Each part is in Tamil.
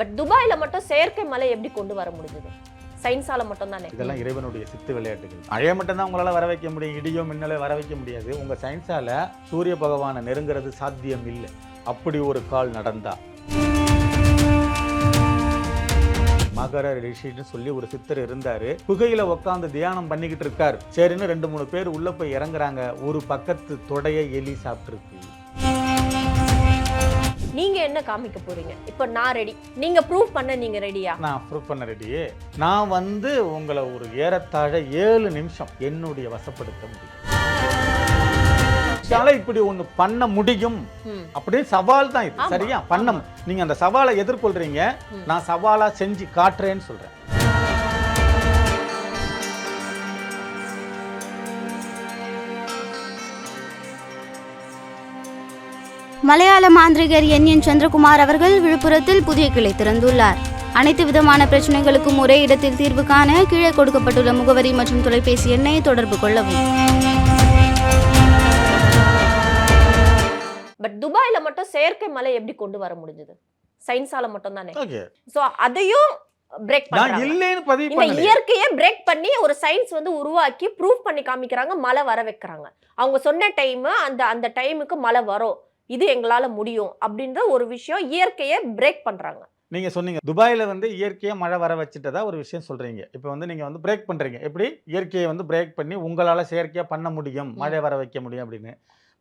பட் துபாயில் மட்டும் செயற்கை மலை எப்படி கொண்டு வர முடிஞ்சது? சயின்ஸால மட்டும் தானே இதெல்லாம் இறைவனுடைய சித்து விளையாட்டுகள். மழையை மட்டும்தான் உங்களால் வர வைக்க முடியும். இடியோ மின்னலை வர வைக்க முடியாது. உங்கள் சயின்ஸால் சூரிய பகவானை நெருங்கிறது சாத்தியம் இல்லை. அப்படி ஒரு கால் நடந்தா. மகர ரிஷின்னு சொல்லி ஒரு சித்தர் இருந்தார். குகையில் உட்காந்து தியானம் பண்ணிக்கிட்டு இருக்கார். சரின்னு ரெண்டு மூணு பேர் உள்ளே போய் இறங்குறாங்க. ஒரு பக்கத்து தொடைய எலி சாப்பிட்ருக்கு நீங்க என்ன காமிக்க போறீங்க? இப்போ நான் ரெடி நீங்க ப்ரூவ் பண்ண நீங்க ரெடியா நான் ப்ரூவ் பண்ண ரெடி நான் வந்து உங்களை ஒரு ஏறத்தாழ ஏழு நிமிஷம் என்னுடைய வசப்படுத்த முடியும். இப்படி ஒண்ணு பண்ண முடியும்? அப்படின்னு சவால் தான் இது. சரியா? பண்ண நீங்க அந்த சவாலை எதிர்கொள்றீங்க. நான் சவாலா செஞ்சு காட்டுறேன்னு சொல்றேன். மலையாள மாந்திரிகர் என். என். சந்திரகுமார் அவர்கள் விழுப்புரத்தில் புதிய கிளை திறந்துள்ளார். அனைத்து விதமான பிரச்சனைகளுக்கும் ஒரே இடத்தில் தீர்வு காண கீழே கொடுக்கப்பட்டுள்ள முகவரி மற்றும் தொலைபேசி எண்ணை தொடர்பு கொள்ளவும். பட் துபாயில மட்டும் செயற்கை மலை எப்படி கொண்டு வர முடிஞ்சது? சயின்ஸால மட்டும் தானே? சோ அதையும் பிரேக் நான் பண்றாங்க. இயற்கையை பிரேக் பண்ணி ஒரு சயின்ஸ் வந்து உருவாக்கி ப்ரூவ் பண்ணி காமிக்கிறாங்க மழை வர வைக்கிறாங்க. அவங்க சொன்ன டைம் அந்த அந்த டைமுக்கு மழை வரும். இது எங்களால முடியும் அப்படின்ற ஒரு விஷயம் இயற்கையை பிரேக் பண்றாங்க. நீங்க சொன்னீங்க துபாயில வந்து இயற்கையா மழை வர வச்சுட்டதா ஒரு விஷயம் சொல்றீங்க. இப்போ வந்து நீங்க வந்து பிரேக் பண்றீங்க. எப்படி? இயற்கையை வந்து பிரேக் பண்ணி உங்களால செயற்கையா பண்ண முடியும் மழை வர வைக்க முடியும் அப்படின்னு.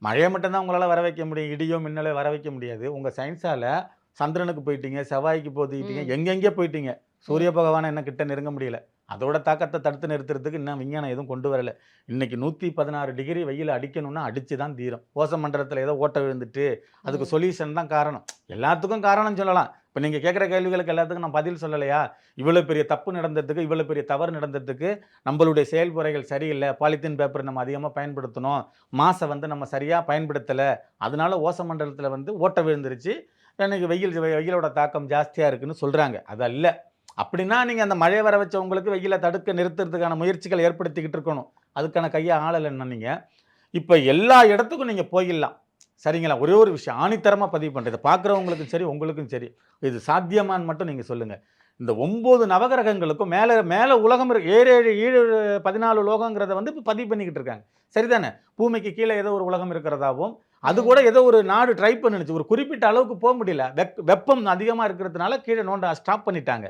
மழையை மட்டும்தான் உங்களால வர வைக்க முடியும் இடியோ மின்னலை வர வைக்க முடியாது. உங்க சயின்ஸால சந்திரனுக்கு போயிட்டீங்க செவ்வாய்க்கு போயிட்டீங்க ம். எங்கெங்கே போயிட்டீங்க? சூரிய பகவானை என்ன கிட்ட நெருங்க முடியல. அதோட தாக்கத்தை தடுத்து நிறுத்துறதுக்கு இன்னும் விஞ்ஞானம் எதுவும் கொண்டு வரல. இன்னைக்கு நூற்றி பதினாறு டிகிரி வெயில் அடிக்கணும்னா அடிச்சு தான் தீரும். ஓச மண்டலத்தில் ஏதோ ஓட்ட விழுந்துட்டு அதுக்கு சொல்யூஷன் தான் காரணம். எல்லாத்துக்கும் காரணம் சொல்லலாம். இப்போ நீங்கள் கேட்குற கேள்விகளுக்கு எல்லாத்துக்கும் நான் பதில் சொல்லலையா? இவ்வளோ பெரிய தப்பு நடந்ததுக்கு இவ்வளோ பெரிய தவறு நடந்ததுக்கு நம்மளுடைய செயல்முறைகள் சரியில்லை. பாலித்தீன் பேப்பர் நம்ம அதிகமாக பயன்படுத்தணும் மாசை வந்து நம்ம சரியாக பயன்படுத்தலை. அதனால ஓச மண்டலத்தில் வந்து ஓட்ட விழுந்துருச்சு. இன்னைக்கு வெயில் வெயிலோட தாக்கம் ஜாஸ்தியாக இருக்குன்னு சொல்கிறாங்க அது அல்ல. அப்படின்னா நீங்கள் அந்த மழை வர வச்சவங்களுக்கு வெயிலை தடுக்க நிறுத்துறதுக்கான முயற்சிகள் ஏற்படுத்திக்கிட்டு இருக்கணும். அதுக்கான கையை ஆளலைன்னா நீங்கள் இப்போ எல்லா இடத்துக்கும் நீங்கள் போயிடலாம். சரிங்களா? ஒரே ஒரு விஷயம். ஆணித்தரமாக பதிவு பண்ணுறது பார்க்குறவங்களுக்கும் சரி உங்களுக்கும் சரி. இது சாத்தியமான்னு மட்டும் நீங்கள் சொல்லுங்கள் இந்த ஒம்பது நவகிரகங்களுக்கும் மேலே மேலே உலகம் இருக்கு. ஏழு ஏழு ஏழு பதினாலு உலகங்கிறத வந்து இப்போ பதிவு பண்ணிக்கிட்டு இருக்காங்க. சரிதானே? பூமிக்கு கீழே ஏதோ ஒரு உலகம் இருக்கிறதாவும் அது கூட ஏதோ ஒரு நாடு ட்ரை பண்ணுச்சு. ஒரு குறிப்பிட்ட அளவுக்கு போக முடியல. வெப் வெப்பம் அதிகமாக இருக்கிறதுனால கீழே நோண்ட ஸ்டாப் பண்ணிட்டாங்க.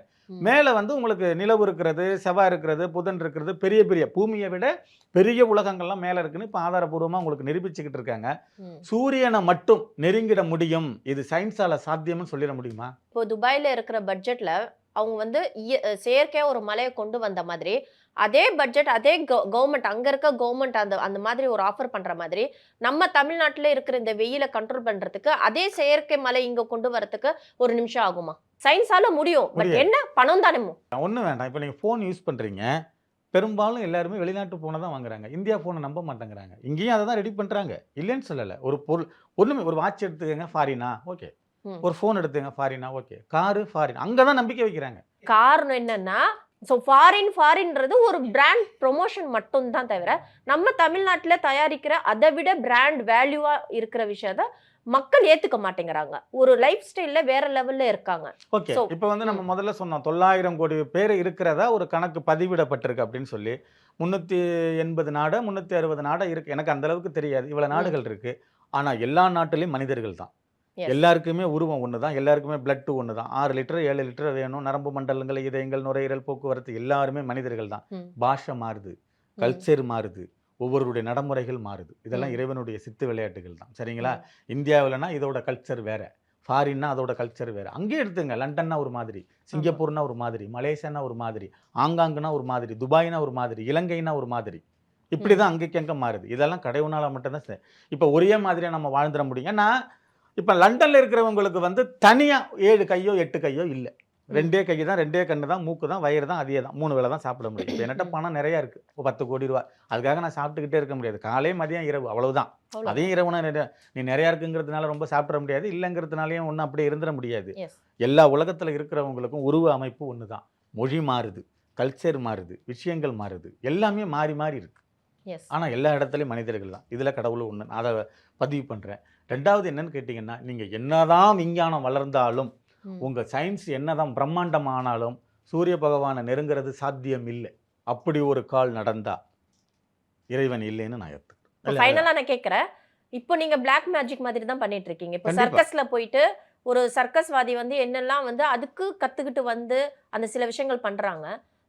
மேலே வந்து உங்களுக்கு நிலவு இருக்கிறது செவ்வாய் இருக்கிறது புதன் இருக்கிறது பெரிய பெரிய பூமியை விட பெரிய உலகங்கள்லாம் மேலே இருக்குன்னு இப்போ ஆதாரபூர்வமாக உங்களுக்கு நிரூபிச்சுக்கிட்டு இருக்காங்க. சூரியனை மட்டும் நெருங்கிட முடியும். இது சயின்ஸால சாத்தியம்னு சொல்லிட முடியுமா? இப்போ துபாயில இருக்கிற பட்ஜெட்ல அவங்க வந்து இய- செயற்கையா ஒரு மலையை கொண்டு வந்த மாதிரி அதே பட்ஜெட் அதே கவர்மெண்ட் அங்க இருக்க கவர்மெண்ட் அந்த அந்த மாதிரி ஒரு ஆஃபர் பண்ற மாதிரி நம்ம தமிழ்நாட்டுல இருக்கிற இந்த வெயிலை கண்ட்ரோல் பண்றதுக்கு அதே செயற்கை மலை இங்க கொண்டு வரதுக்கு ஒரு நிமிஷம் ஆகுமா? சயின்ஸால முடியும் பட். என்ன? பணம் தானே ஒன்றும் வேண்டாம். இப்போ நீங்கள் ஃபோன் யூஸ் பண்ணுறீங்க பெரும்பாலும் எல்லாருமே வெளிநாட்டு ஃபோனை தான் வாங்குறாங்க. இந்தியா ஃபோனை நம்ப மாட்டேங்கிறாங்க. இங்கேயும் அதை தான் ரெடி பண்ணுறாங்க இல்லைன்னு சொல்லலை. ஒரு பொருள் ஒன்றுமே ஒரு வாட்ச் எடுத்துக்கங்க ஃபாரினா ஓகே. ஒரு ஃபோன் எடுத்துங்க ஃபாரினா ஓகே காரு ஃபாரின் அங்கே தான் நம்பிக்கை வைக்கிறாங்க. காரணம் என்னன்னா ஸோ ஃபாரின் ஃபாரின்றது ஒரு பிராண்ட் ப்ரொமோஷன் மட்டும் தான் தவிர நம்ம தமிழ்நாட்டுல தயாரிக்கிற அதை விட பிராண்ட் வேல்யூவா இருக்கிற விஷயத்த மக்கள் ஏத்துக்க மாட்டேங்கிறாங்க. ஒரு லைஃப் ஸ்டைல்ல வேற லெவல்ல இருக்காங்க. ஓகே இப்போ வந்து நம்ம முதல்ல சொன்னோம் தொள்ளாயிரம் கோடி பேர் இருக்கிறதா ஒரு கணக்கு பதிவிடப்பட்டிருக்கு அப்படின்னு சொல்லி. முந்நூற்றி எண்பது நாடு முந்நூற்றி அறுபது நாடு இருக்கு. எனக்கு அந்த அளவுக்கு தெரியாது. இவ்வளோ நாடுகள் இருக்கு. ஆனால் எல்லா நாட்டிலையும் மனிதர்கள் தான். எல்லாருக்குமே உருவம் ஒன்று தான் எல்லாருக்குமே பிளட்டு ஒன்று தான் ஆறு லிட்டர் ஏழு லிட்டர் வேணும். நரம்பு மண்டலங்கள் இதயங்கள் நுரையீரல் போக்குவரத்து எல்லாருமே மனிதர்கள் தான். பாஷை மாறுது. கல்ச்சர் மாறுது. ஒவ்வொருவருடைய நடைமுறைகள் மாறுது. இதெல்லாம். இறைவனுடைய சித்து விளையாட்டுகள் தான் சரிங்களா இந்தியாவிலனா இதோட கல்ச்சர் வேற. ஃபாரின்னா அதோட கல்ச்சர் வேற. அங்கேயே எடுத்துங்க. லண்டன்னா ஒரு மாதிரி. சிங்கப்பூர்னா ஒரு மாதிரி. மலேசியானா ஒரு மாதிரி. ஆங்காங்குனா ஒரு மாதிரி. துபாய்னா ஒரு மாதிரி. இலங்கைனா ஒரு மாதிரி. இப்படி தான் அங்கேக்கு அங்கே மாறுது. இதெல்லாம் கடவுளால மட்டும்தான். இப்போ ஒரே மாதிரியா நம்ம வாழ்ந்துட முடியும்? ஏன்னா இப்போ லண்டன்ல இருக்கிறவங்களுக்கு வந்து தனியா ஏழு கையோ எட்டு கையோ இல்லை. ரெண்டே கை தான் ரெண்டே கண்ணு தான் மூக்கு தான் வயிறு தான் அதே தான். மூணு வேளை தான் சாப்பிட முடியும். இப்போ என்கிட்ட பணம் நிறைய இருக்கு. இப்போ பத்து கோடி ரூபா அதுக்காக நான் சாப்பிட்டுக்கிட்டே இருக்க முடியாது. காலை மதியம் இரவு அவ்வளவுதான். அவ்வளவு. அதையும் இரவுனா நிறைய நீ நிறையா இருக்குங்கிறதுனால ரொம்ப சாப்பிட முடியாது. இல்லைங்கிறதுனாலையும் ஒன்றும் அப்படியே இருந்துட முடியாது. எல்லா உலகத்தில் இருக்கிறவங்களுக்கும் உருவ அமைப்பு ஒன்று தான் மொழி மாறுது. கல்ச்சர் மாறுது. விஷயங்கள் மாறுது. எல்லாமே மாறி மாறி இருக்கு. எஸ் ஆனால் எல்லா இடத்துலையும் மனிதர்கள் தான். இதில் கடவுள் ஒன்று நான் அதை பதிவு பண்ணுறேன் ரெண்டாவது என்னன்னு கேட்டிங்கன்னா நீங்கள் என்னதான் விஞ்ஞானம் வளர்ந்தாலும் ம். உங்க சயின்ஸ் என்னதான் பிரம்மாண்டம் ஆனாலும் சூரிய பகவானை நெருங்கிறது சாத்தியம் இல்லை. அப்படி ஒரு கால் நடந்தா இறைவன் இல்லைன்னு நான் ஏத்துக்கிறேன். ஃபைனலா நான் கேக்குறேன். இப்போ நீங்க பிளாக் மேஜிக் மாதிரி தான் பண்ணிட்டு இருக்கீங்க. இப்போ. சர்க்கஸ்ல போயிட்டு ஒரு சர்க்கஸ்வாதி வந்து என்னெல்லாம் வந்து அதுக்கு கத்துக்கிட்டு வந்து அந்த சில விஷயங்கள் பண்றாங்க.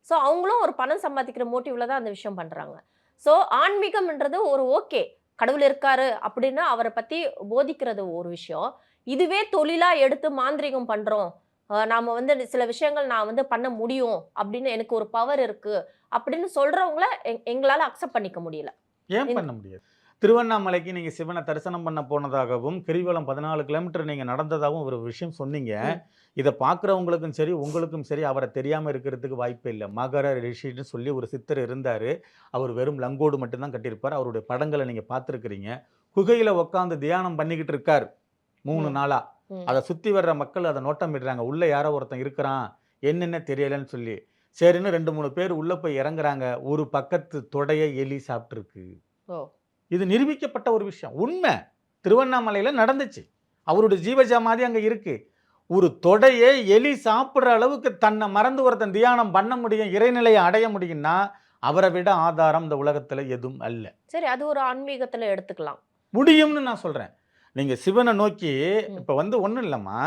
ஸோ அவங்களும் ஒரு பணம் சம்பாதிக்கிற மோட்டிவ்ல தான் அந்த விஷயம் பண்றாங்க. ஸோ ஆன்மீகம்ன்றது ஒரு ஓகே கடவுள் இருக்காரு அப்படின்னு அவரை பத்தி போதிக்கிறது ஒரு விஷயம். இதுவே தொழிலா எடுத்து மாந்திரீகம் பண்றோம். அஹ் நாம வந்து சில விஷயங்கள் நான் வந்து பண்ண முடியும் அப்படின்னு எனக்கு ஒரு பவர் இருக்கு அப்படின்னு சொல்றவங்கள எங்- எங்களால அக்செப்ட் பண்ணிக்க முடியல. ஏன் பண்ண முடியாது? திருவண்ணாமலைக்கு நீங்க சிவனை தரிசனம் பண்ண போனதாகவும் கிரிவலம் பதினாலு கிலோமீட்டர் நீங்க நடந்ததாகவும் ஒரு விஷயம் சொன்னீங்க. இதை பார்க்குறவங்களுக்கும் சரி உங்களுக்கும் சரி அவரை தெரியாம இருக்கிறதுக்கு வாய்ப்பே இல்லை. மகர ரிஷின்னு சொல்லி ஒரு சித்தர் இருந்தாரு. அவர் வெறும் லங்கோடு மட்டும்தான் கட்டியிருப்பார். அவருடைய படங்களை நீங்க பார்த்துருக்கிறீங்க. குகையில உட்காந்து தியானம் பண்ணிக்கிட்டு இருக்கார். மூணு ம். நாளா. ம். அதை சுத்தி வர்ற மக்கள் அதை நோட்டம் விடுறாங்க உள்ள யாரோ ஒருத்தன் இருக்கிறான். என்னென்ன தெரியலன்னு சொல்லி. சரின்னு ரெண்டு மூணு பேர் உள்ள போய் இறங்குறாங்க. ஒரு பக்கத்து தொடைய எலி சாப்பிட்டுருக்கு. ஓ. இது நிரூபிக்கப்பட்ட ஒரு விஷயம். உண்மை. திருவண்ணாமலையில் நடந்துச்சு. அவருடைய ஜீவஜாமாதி அங்கே இருக்கு. ஒரு தொடையை எலி சாப்பிட்ற அளவுக்கு தன்னை மறந்து ஒருத்தன் தியானம் பண்ண முடியும் இறைநிலையை அடைய முடியும்னா அவரை விட ஆதாரம் இந்த உலகத்தில் எதுவும் அல்ல. சரி அது ஒரு ஆன்மீகத்துல எடுத்துக்கலாம். முடியும்னு நான் சொல்கிறேன் நீங்கள் சிவனை நோக்கி. இப்போ வந்து ஒன்றும் இல்லைம்மா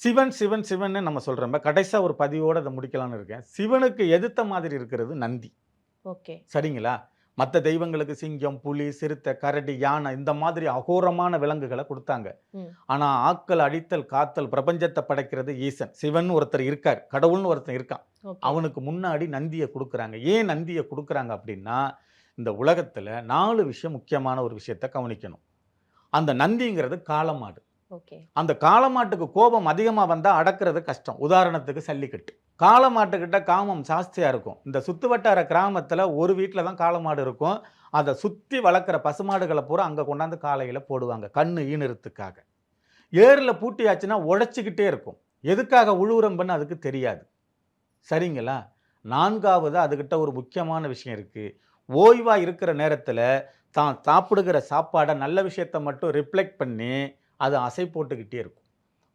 சிவன் சிவன் சிவன்னு நம்ம சொல்கிறோம் கடைசியாக ஒரு பதிவோடு அதை முடிக்கலாம்னு இருக்கேன். சிவனுக்கு எதிர்த்த மாதிரி இருக்கிறது நந்தி. ஓகே. சரிங்களா? மற்ற தெய்வங்களுக்கு சிங்கம் புலி சிறுத்தை கரடி யானை இந்த மாதிரி அகோரமான விலங்குகளை கொடுத்தாங்க. ஆனா ஆக்கல் அடித்தல் காத்தல் பிரபஞ்சத்தை படைக்கிறது ஈசன். சிவன் ஒருத்தர் இருக்கார் கடவுள்னு ஒருத்தன் இருக்கான். அவனுக்கு முன்னாடி நந்தியை கொடுக்குறாங்க. ஏன் நந்தியை கொடுக்குறாங்க அப்படின்னா இந்த உலகத்துல நாலு விஷயம் முக்கியமான ஒரு விஷயத்தை கவனிக்கணும். அந்த நந்திங்கிறது காளமாடு ஓகே. அந்த காளமாட்டுக்கு கோபம் அதிகமாக வந்தால் அடக்கிறது கஷ்டம். உதாரணத்துக்கு சல்லிக்கட்டு. காளமாட்டுக்கிட்ட காமம் ஜாஸ்தியாக இருக்கும். இந்த சுத்து வட்டார கிராமத்தில் ஒரு வீட்டில் தான் காளமாடு இருக்கும். அதை சுற்றி வளர்க்குற பசுமாடுகளை பூரா அங்கே கொண்டாந்து காலையில் போடுவாங்க கண் ஈனுறதுக்காக ஏரில் பூட்டியாச்சுன்னா உழைச்சிக்கிட்டே இருக்கும். எதுக்காக உழுவுறம்பன்னு அதுக்கு தெரியாது. சரிங்களா? நான்காவது அதுக்கிட்ட ஒரு முக்கியமான விஷயம் இருக்குது ஓய்வாக இருக்கிற நேரத்தில் தான் சாப்பிடுகிற சாப்பாடை நல்ல விஷயத்தை மட்டும் ரிஃப்ளெக்ட் பண்ணி அது அசை போட்டுக்கிட்டே இருக்கும்.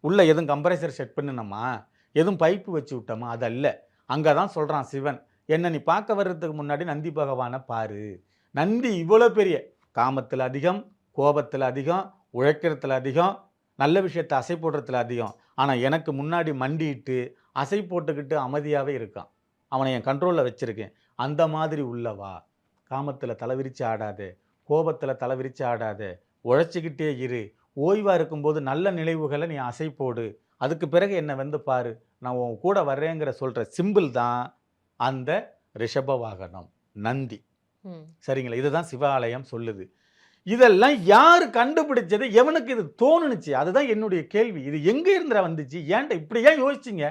உள்ளே எதுவும் கம்ப்ரைசர் செட் பண்ணினோமா? எதுவும் பைப்பு வச்சு விட்டோமா? அது அல்ல அங்கே தான் சொல்கிறான் சிவன். என்னை நீ பார்க்க வர்றதுக்கு முன்னாடி நந்தி பகவானை பாரு. நந்தி இவ்வளோ பெரிய. காமத்தில் அதிகம் கோபத்தில் அதிகம் உழைக்கிறதுல அதிகம் நல்ல விஷயத்தை அசை போடுறதுல அதிகம். ஆனால் எனக்கு முன்னாடி மண்டிட்டு அசை போட்டுக்கிட்டு அமைதியாகவே இருக்கான். அவனை என் கண்ட்ரோலில் வச்சுருக்கேன். அந்த மாதிரி உள்ளவா? காமத்தில் தலைவிரிச்சு ஆடாதே. கோபத்தில் தலைவிரிச்சு ஆடாதே. உழைச்சிக்கிட்டே இரு. ஓய்வாக இருக்கும்போது நல்ல நினைவுகளை நீ அசை போடு. அதுக்கு பிறகு என்னை வந்து பாரு நான் உன் கூட வர்றேங்கிற சொல்கிற சிம்பிள் தான் அந்த ரிஷப வாகனம் நந்தி சரிங்களா? இதுதான் சிவாலயம் சொல்லுது. இதெல்லாம் யார் கண்டுபிடிச்சது? எவனுக்கு இது தோணுனுச்சு? அதுதான் என்னுடைய கேள்வி. இது எங்க இருந்துடா வந்துச்சு? ஏன்டா இப்படி ஏன் யோசிச்சீங்க?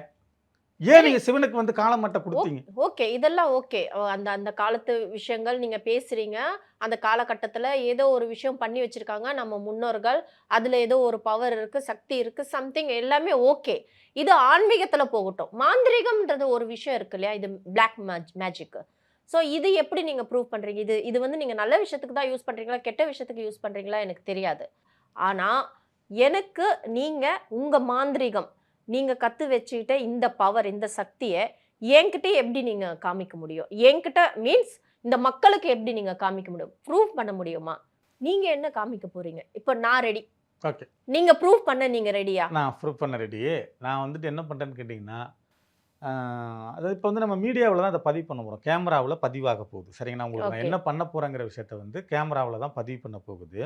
ஏன் நீங்க சிவனுக்கு வந்து காலமட்டை கொடுத்தீங்க? ஓகே இதெல்லாம் ஓகே. அந்த அந்த காலத்து விஷயங்கள் நீங்க பேசுறீங்க. அந்த காலகட்டத்துல ஏதோ ஒரு விஷயம் பண்ணி வச்சிருக்காங்க. நம்ம முன்னோர்கள் அதுல ஏதோ ஒரு பவர் இருக்கு சக்தி இருக்கு சம்திங் எல்லாமே ஓகே. இது ஆன்மீகத்துல போகட்டும். மாந்திரிகம்ன்றது ஒரு விஷயம் இருக்கு இல்லையா? இது பிளாக் மேஜிக் ஸோ இது எப்படி நீங்க ப்ரூவ் பண்றீங்க? இது இது வந்து நீங்க நல்ல விஷயத்துக்கு தான் யூஸ் பண்றீங்களா? கெட்ட விஷயத்துக்கு யூஸ் பண்றீங்களா? எனக்கு தெரியாது. ஆனா எனக்கு நீங்க உங்க மாந்திரிகம். நீங்க கத்து வச்சுக்கிட்ட இந்த பவர் இந்த சக்தியை என்கிட்ட எப்படி நீங்க காமிக்க முடியும்? என்கிட்ட மீன்ஸ் இந்த மக்களுக்கு எப்படி நீங்க காமிக்க முடியும்? ப்ரூவ் பண்ண முடியுமா? நீங்க என்ன காமிக்க போறீங்க? இப்போ நான் ரெடி ஓகே நீங்க ப்ரூவ் பண்ண நீங்க ரெடியா நான் ப்ரூவ் பண்ண ரெடி நான் வந்துட்டு என்ன பண்ணுறேன்னு கேட்டிங்கன்னா அதாவது இப்போ வந்து நம்ம மீடியாவில் தான் அதை பதிவு பண்ண போகிறோம் கேமராவில் பதிவாக போகுது. சரிங்களா? உங்களுக்கு நான். என்ன பண்ண போகிறேங்கிற விஷயத்த வந்து கேமராவில் தான் பதிவு பண்ண போகுது.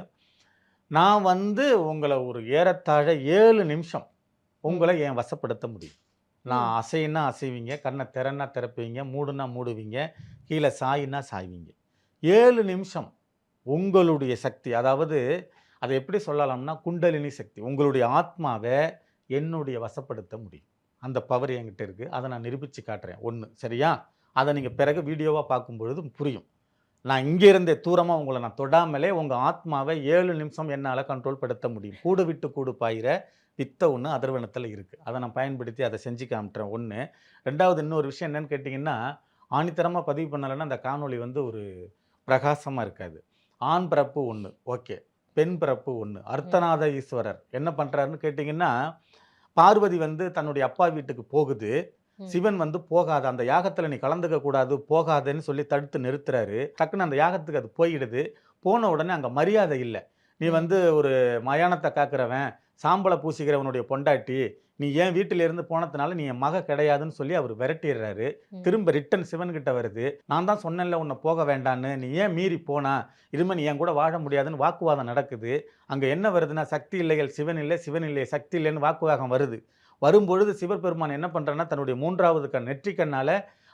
நான் வந்து உங்களை ஒரு ஏறத்தாழ ஏழு நிமிஷம் உங்களை என் வசப்படுத்த முடியும்? நான் அசைன்னா அசைவீங்க கண்ணை திறன்னா திறப்பீங்க மூடுனா மூடுவீங்க கீழே சாயின்னா சாய்வீங்க. ஏழு நிமிஷம் உங்களுடைய சக்தி அதாவது அதை எப்படி சொல்லலாம்னா குண்டலினி சக்தி உங்களுடைய ஆத்மாவை என்னுடைய வசப்படுத்த முடியும். அந்த பவர் என்கிட்ட இருக்குது அதை நான் நிரூபித்து காட்டுறேன். ஒன்று சரியா? அதை நீங்கள் பிறகு வீடியோவாக பார்க்கும் பொழுது புரியும். நான் இங்கே இருந்தே தூரமாக உங்களை நான் தொடாமலே உங்கள் ஆத்மாவை ஏழு நிமிஷம் என்னால் கண்ட்ரோல் படுத்த முடியும். கூடு விட்டு கூடு பாயிற வித்த ஒன்று அதர்வனத்தில் இருக்குது அதை நான் பயன்படுத்தி அதை செஞ்சு காமிட்டுறேன் ஒன்று ரெண்டாவது இன்னொரு விஷயம் என்னன்னு கேட்டிங்கன்னா ஆணித்தரமாக பதிவு பண்ணலைன்னா அந்த காணொளி வந்து ஒரு பிரகாசமாக இருக்காது. ஆண் பிறப்பு ஒன்று ஓகே. பெண் பிறப்பு ஒன்று அர்த்தநாத ஈஸ்வரர். என்ன பண்ணுறாருன்னு கேட்டிங்கன்னா பார்வதி வந்து தன்னுடைய அப்பா வீட்டுக்கு போகுது. சிவன் வந்து போகாத. அந்த யாகத்துல நீ கலந்துக்க கூடாது போகாதன்னு சொல்லி தடுத்து நிறுத்துறாரு. டக்குன்னு அந்த யாகத்துக்கு அது போயிடுது. போன உடனே அங்க மரியாதை இல்லை. நீ. வந்து ஒரு மயானத்தை காக்குறவன். சாம்பலை பூசிக்கிறவனுடைய பொண்டாட்டி நீ ஏன் வீட்டில இருந்து போனதுனால நீ என் மக கிடையாதுன்னு சொல்லி அவர் விரட்டிடுறாரு. திரும்ப ரிட்டன் சிவன் கிட்ட வருது. நான் தான் சொன்னேன்ல உன்னை போக வேண்டான்னு. நீ ஏன் மீறி போனா? இனிமே நீ என் கூட வாழ முடியாதுன்னு வாக்குவாதம் நடக்குது. அங்க என்ன வருதுன்னா சக்தி இல்லைகள் சிவன் இல்லை சிவன் இல்லை சக்தி இல்லைன்னு வாக்குவாதம் வருது. வரும்பொழுது சிவபெருமான் என்ன பண்றாருன்னா தன்னுடைய மூன்றாவது கண் நெற்றி கண்ணால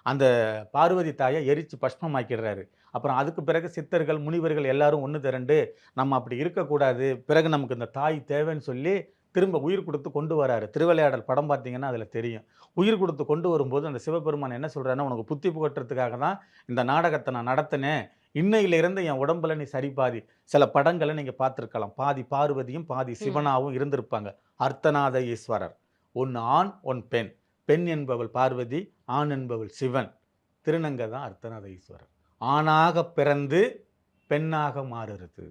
அந்த பார்வதி தாயை எரிச்சு பஷ்பமாக்கிடுறாரு அப்புறம் அதுக்கு பிறகு சித்தர்கள் முனிவர்கள் எல்லாரும் ஒன்று திரண்டு நம்ம அப்படி இருக்கக்கூடாது பிறகு நமக்கு இந்த தாய் தேவைன்னு சொல்லி திரும்ப உயிர் கொடுத்து கொண்டு வராரு. திருவிளையாடல் படம் பார்த்தீங்கன்னா அதில் தெரியும். உயிர் கொடுத்து கொண்டு வரும்போது அந்த சிவபெருமான் என்ன சொல்றாருன்னா உனக்கு புத்தி புகட்டுறதுக்காக தான் இந்த நாடகத்தை நான் நடத்தினேன். இன்னையிலிருந்து என் உடம்புல நீ சரி பாதி. சில படங்களை நீங்கள் பார்த்துருக்கலாம். பாதி பார்வதியும் பாதி சிவனாவும் இருந்திருப்பாங்க. அர்த்தநாத ஈஸ்வரர். ஒன்று ஆண் ஒன் பெண். பெண் என்பவள் பார்வதி ஆண் என்பவள் சிவன். திருநங்கை தான் அர்த்தநாத ஈஸ்வரர். ஆணாக பிறந்து பெண்ணாக மாறுறது.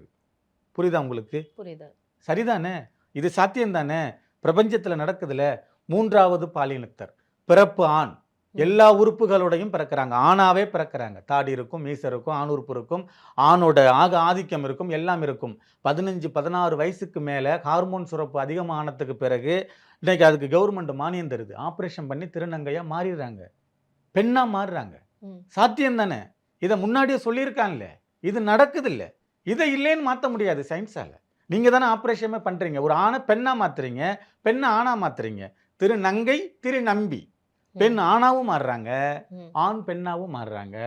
புரியுதா உங்களுக்கு? புரியுது. சரிதானே? இது சாத்தியம் தானே பிரபஞ்சத்தில் நடக்குதுல மூன்றாவது பாலினத்தர் பிறப்பு ஆண். எல்லா உறுப்புகளோடையும் பிறக்கிறாங்க. ஆணாவே பிறக்கிறாங்க. தாடி இருக்கும் மீசை இருக்கும் ஆண் உறுப்பு இருக்கும் ஆணோட ஆக ஆதிக்கம் இருக்கும் எல்லாம் இருக்கும். பதினஞ்சு பதினாறு வயசுக்கு மேலே ஹார்மோன் சுரப்பு அதிகமானதுக்கு பிறகு இன்னைக்கு அதுக்கு கவர்மெண்ட் மானியம் தருது. ஆப்ரேஷன் பண்ணி திருநங்கையாக மாறிடுறாங்க. பெண்ணாக மாறுறாங்க. சாத்தியம் தானே இதை முன்னாடியே சொல்லியிருக்காங்கல்ல இது நடக்குது இல்லை இதை இல்லைன்னு மாற்ற முடியாது சயின்ஸால நீங்க தானே ஆப்ரேஷனே பண்றீங்க. ஒரு ஆணை பெண்ணா மாத்துறீங்க. பெண்ணை ஆணா மாத்துறீங்க. திரு நங்கை திரு நம்பி பெண் ஆணாவும் மாறுறாங்க. ஆண் பெண்ணாவும் மாறுறாங்க.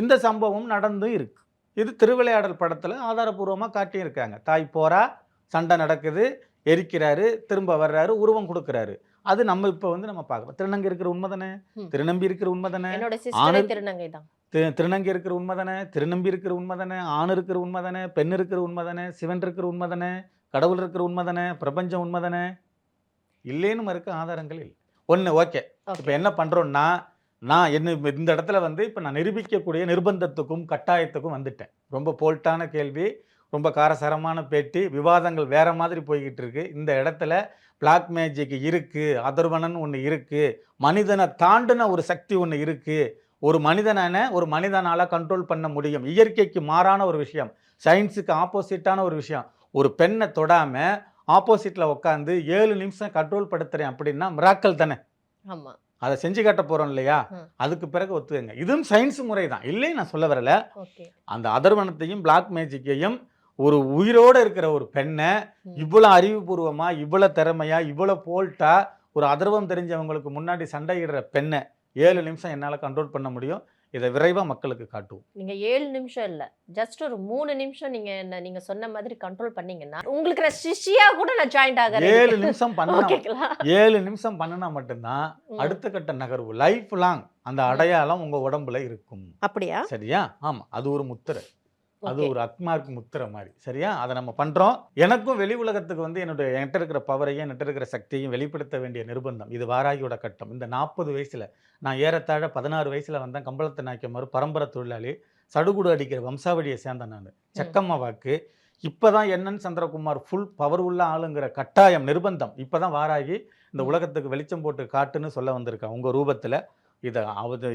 இந்த சம்பவம் நடந்தும் இருக்கு. இது திருவிளையாடல் படத்துல ஆதாரபூர்வமா காட்டியிருக்காங்க. தாய் போறா சண்டை நடக்குது எரிக்கிறாரு திரும்ப வர்றாரு உருவம் கொடுக்குறாரு. அது நம்ம இப்போ வந்து நம்ம பார்க்கலாம் திருநங்கை இருக்கிற உண்மை தானே. திருநம்பி இருக்கிற உண்மை தானே திருநங்கை தான் தி- திருநங்கை இருக்கிற உண்மை தானே திருநம்பி இருக்கிற உண்மை தானே ஆண் இருக்கிற உண்மை தானே பெண் இருக்கிற உண்மை தானே சிவன் இருக்கிற உண்மை தானே கடவுள் இருக்கிற உண்மை தானே பிரபஞ்சம் உண்மை தானே. இல்லேன்னு மறுக்க ஆதாரங்கள் இல்லை. ஒன்று ஓகே. இப்போ என்ன பண்ணுறோன்னா நான் என்ன இந்த இடத்துல வந்து இப்போ நான் நிரூபிக்கக்கூடிய நிர்பந்தத்துக்கும் கட்டாயத்துக்கும் வந்துட்டேன். ரொம்ப போல்ட்டான கேள்வி ரொம்ப காரசாரமான பேட்டி விவாதங்கள் வேற மாதிரி போய்கிட்டு இருக்கு. இந்த இடத்துல பிளாக் மேஜிக் இருக்கு அதர்வனன் ஒன்று இருக்கு மனிதனை தாண்டின ஒரு சக்தி ஒன்று இருக்கு ஒரு மனிதனான ஒரு மனிதனால கண்ட்ரோல் பண்ண முடியும். இயற்கைக்கு மாறான ஒரு விஷயம். சயின்ஸுக்கு ஆப்போசிட்டான ஒரு விஷயம். ஒரு பெண்ணை தொடாம ஆப்போசிட்ல உட்காந்து ஏழு நிமிஷம் கண்ட்ரோல் படுத்துறேன் அப்படின்னா மிராக்கல் தானே? ஆமா. அதை செஞ்சு காட்ட போறோம் இல்லையா. அதுக்கு பிறகு ஒத்துக்கங்க. இதுவும் சயின்ஸ் முறை தான் இல்லையே நான் சொல்ல வரல. அந்த அதர்வனத்தையும் பிளாக் மேஜிக்கையும் ஒரு உயிரோட இருக்கிற ஒரு பெண்ணை ம். இவ்வளவு அறிவுபூர்வமா இவ்வளவு திறமையா இவ்வளவு போல்ட்டா ஒரு அதர்வம் தெரிஞ்சவங்களுக்கு முன்னாடி சண்டையிடுற பெண்ணை ஏழு நிமிஷம் என்னால கண்ட்ரோல் பண்ண முடியும். இதை விரைவா மக்களுக்கு காட்டுவோம். நீங்க ஏழு நிமிஷம் இல்ல ஜஸ்ட் ஒரு மூணு நிமிஷம் நீங்க என்ன நீங்க சொன்ன மாதிரி கண்ட்ரோல் பண்ணீங்கன்னா உங்களுக்கு நான் கூட நான் ஜாயின்ட் ஆகிறேன். ஏழு நிமிஷம் பண்ணா ஏழு நிமிஷம் பண்ணினா மட்டும்தான் அடுத்த கட்ட நகர்வு லைஃப் லாங் அந்த அடையாளம் உங்க உடம்புல இருக்கும். அப்படியா? சரியா? ஆமா அது ஒரு முத்திரை. அது. ஒரு அக்மார்க் முத்திரை மாதிரி. சரியா? அதை நம்ம பண்றோம். எனக்கும் வெளி உலகத்துக்கு வந்து என்னுடைய என்கிட்ட இருக்கிற பவரையும் என்கிட்ட இருக்கிற சக்தியையும் வெளிப்படுத்த வேண்டிய நிர்பந்தம். இது வாராகியோட கட்டம். இந்த நாற்பது வயசுல நான் ஏறத்தாழ பதினாறு வயசுல வந்தேன். கம்பளத்தை நாய்க்கமாறு பரம்பரை தொழிலாளி சடுகுடு அடிக்கிற வம்சாவளியை சேர்ந்தேன் நான். செக்கம்மா வாக்கு. இப்பதான் என்னன்னு சந்திரகுமார் ஃபுல் பவர் உள்ள ஆளுங்கிற கட்டாயம் நிர்பந்தம். இப்பதான் வாராகி இந்த. உலகத்துக்கு வெளிச்சம் போட்டு காட்டுன்னு சொல்ல வந்திருக்கேன் உங்க ரூபத்துல. இதை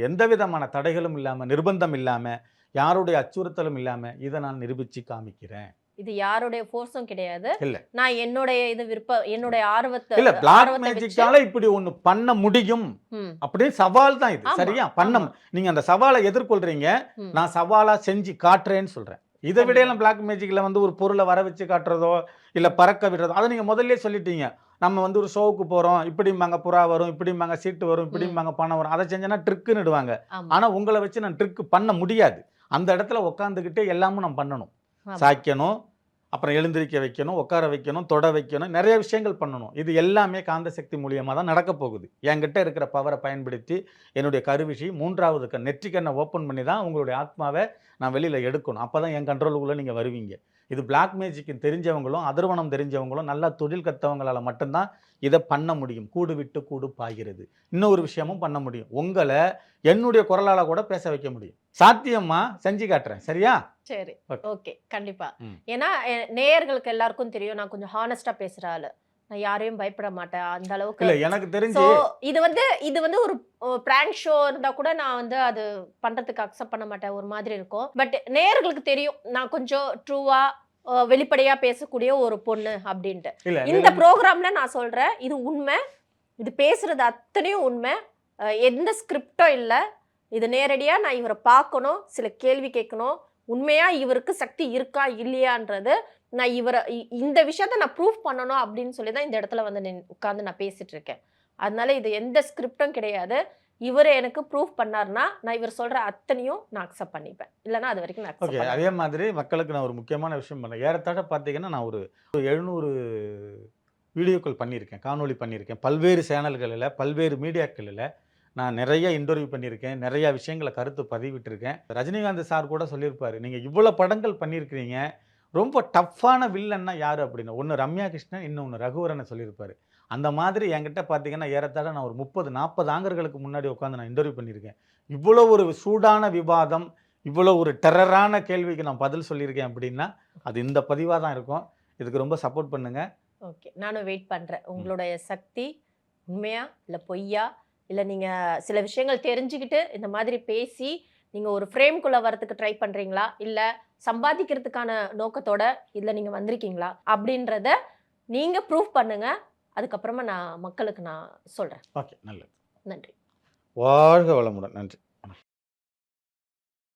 எந்த விதமான தடைகளும் இல்லாம நிர்பந்தம் இல்லாம யாருடைய அச்சுறுத்தலும் இல்லாம இதை நான் நிரூபிச்சு காமிக்கிறேன். இது யாருடைய ஃபோர்ஸும் கிடையாது. இல்ல. நான் என்னுடைய இது விருப்ப என்னுடைய ஆர்வத்தை இல்ல பிளாக் மேஜிக்கால இப்படி ஒண்ணு பண்ண முடியும். அப்படின்னு சவால் தான் இது. சரியா? பண்ண. நீங்க அந்த சவாலை எதிர்கொள்றீங்க. நான் சவாலா செஞ்சு காட்டுறேன்னு சொல்றேன். இதை விட எல்லாம் பிளாக் மேஜிக்ல வந்து ஒரு பொருளை வர வச்சு காட்டுறதோ இல்ல பறக்க விடுறதோ அதை நீங்க முதல்லயே சொல்லிட்டீங்க. நம்ம வந்து ஒரு ஷோவுக்கு போறோம். இப்படிம்பாங்க புறா வரும் இப்படிம்பாங்க சீட்டு வரும் இப்படிம்பாங்க பணம் வரும். அதை செஞ்சேன்னா ட்ரிக்குன்னு இடுவாங்க ஆமா, ஆனா உங்களை வச்சு நான் ட்ரிக் பண்ண முடியாது. அந்த இடத்துல உட்காந்துக்கிட்டே எல்லாமும் நான் பண்ணணும். சாய்க்கணும் அப்புறம் எழுந்திருக்க வைக்கணும் உட்கார வைக்கணும் தொட வைக்கணும் நிறைய விஷயங்கள் பண்ணணும். இது எல்லாமே காந்த சக்தி மூலியமா தான் நடக்க போகுது. என்கிட்ட இருக்கிற பவரை பயன்படுத்தி என்னுடைய கருவிஷி மூன்றாவது கண் நெற்றி கண்ணை ஓப்பன் பண்ணி தான் உங்களுடைய ஆத்மாவை நான் வெளியில எடுக்கணும். அப்பதான் என் கண்ட்ரோலுக்குள்ள நீங்க வருவீங்க. இது பிளாக் மேஜிக் தெரிஞ்சவங்களும் அதர்வனம் தெரிஞ்சவங்களும் நல்லா தொழில் கத்தவங்களால மட்டும்தான் இதை பண்ண முடியும். கூடு விட்டு கூடு பாய்கிறது. இன்னொரு விஷயமும் பண்ண முடியும். உங்களை என்னுடைய குரலால கூட பேச வைக்க முடியும். சாத்தியமா? செஞ்சு காட்டுறேன். சரியா? சரி. ஓகே கண்டிப்பா. ஏன்னா நேயர்களுக்கு எல்லாருக்கும் தெரியும். நான் கொஞ்சம் ஹானஸ்டா பேசுற ஆளு. நான் யாரையும் பயப்பட மாட்டேன். அந்த அளவுக்கு இல்ல எனக்கு தெரிஞ்சு இது வந்து இது வந்து ஒரு பிராங்க் ஷோ இருந்தா கூட நான் வந்து அது பண்றதுக்கு அக்செப்ட் பண்ண மாட்டேன். ஒரு மாதிரி இருக்கும். பட் நேயர்களுக்கு தெரியும். நான் கொஞ்சம் ட்ரூவா வெளிப்படையா பேசக்கூடிய ஒரு பொண்ணு அப்படின்ட்டு. இந்த ப்ரோக்ராம்ல நான் சொல்றேன். இது உண்மை. இது பேசுறது அத்தனையும் உண்மை. எந்த ஸ்கிரிப்டும் இல்லை. இது நேரடியா நான் இவரை பார்க்கணும். சில கேள்வி கேட்கணும். உண்மையா இவருக்கு சக்தி இருக்கா இல்லையான்றது நான் இவரை இந்த விஷயத்த நான் ப்ரூஃப் பண்ணணும் அப்படின்னு சொல்லி தான் இந்த இடத்துல வந்து உட்காந்து நான் பேசிட்டு இருக்கேன் அதனால இது எந்த ஸ்கிரிப்டும் கிடையாது. இவர் எனக்கு ப்ரூஃப் பண்ணாருன்னா நான் இவர் சொல்ற அத்தனையும் நான் அக்செப்ட் பண்ணிப்பேன். இல்லைன்னா அது வரைக்கும் நான் ஓகே அதே மாதிரி மக்களுக்கு நான் ஒரு முக்கியமான விஷயம் பண்ணேன். ஏறத்தாழ பார்த்தீங்கன்னா நான் ஒரு எழுநூறு வீடியோக்கள் பண்ணியிருக்கேன் காணொளி பண்ணியிருக்கேன். பல்வேறு சேனல்களில் பல்வேறு மீடியாக்களில் நான் நிறைய இன்டர்வியூ பண்ணியிருக்கேன் நிறைய விஷயங்களை கருத்து பதிவிட்டிருக்கேன். ரஜினிகாந்த் சார் கூட சொல்லியிருப்பாரு நீங்கள் இவ்வளோ படங்கள் பண்ணியிருக்கிறீங்க ரொம்ப டஃப்பான வில்லன்னா யார் அப்படின்னு ஒன்று ரம்யா கிருஷ்ணன் இன்னொன்று ரகுவரனை சொல்லியிருப்பாரு. அந்த மாதிரி என்கிட்ட பார்த்தீங்கன்னா ஏறத்தாழ நான் ஒரு முப்பது நாற்பது ஆங்கர்களுக்கு முன்னாடி உட்காந்து நான் இன்டர்வியூ பண்ணியிருக்கேன். இவ்வளோ ஒரு சூடான விவாதம் இவ்வளோ ஒரு டெரரான கேள்விக்கு நான் பதில் சொல்லியிருக்கேன் அப்படின்னா அது இந்த பதிவாக தான் இருக்கும். இதுக்கு ரொம்ப சப்போர்ட் பண்ணுங்க. ஓகே நானும் வெயிட் பண்றேன். உங்களுடைய சக்தி உண்மையா இல்ல பொய்யா இல்ல நீங்க சில விஷயங்கள் தெரிஞ்சுக்கிட்டு இந்த மாதிரி பேசி நீங்க ஒரு ஃப்ரேம்குள்ள வரதுக்கு ட்ரை பண்றீங்களா? இல்ல சம்பாதிக்கிறதுக்கான நோக்கத்தோட இதுல நீங்க வந்திருக்கீங்களா? அப்படின்றத நீங்க ப்ரூஃப் பண்ணுங்க. அதுக்கப்புறமா நான் மக்களுக்கு நான் சொல்றேன். ஓகே நல்லது. நன்றி. வாழ்க வளமுடன். நன்றி.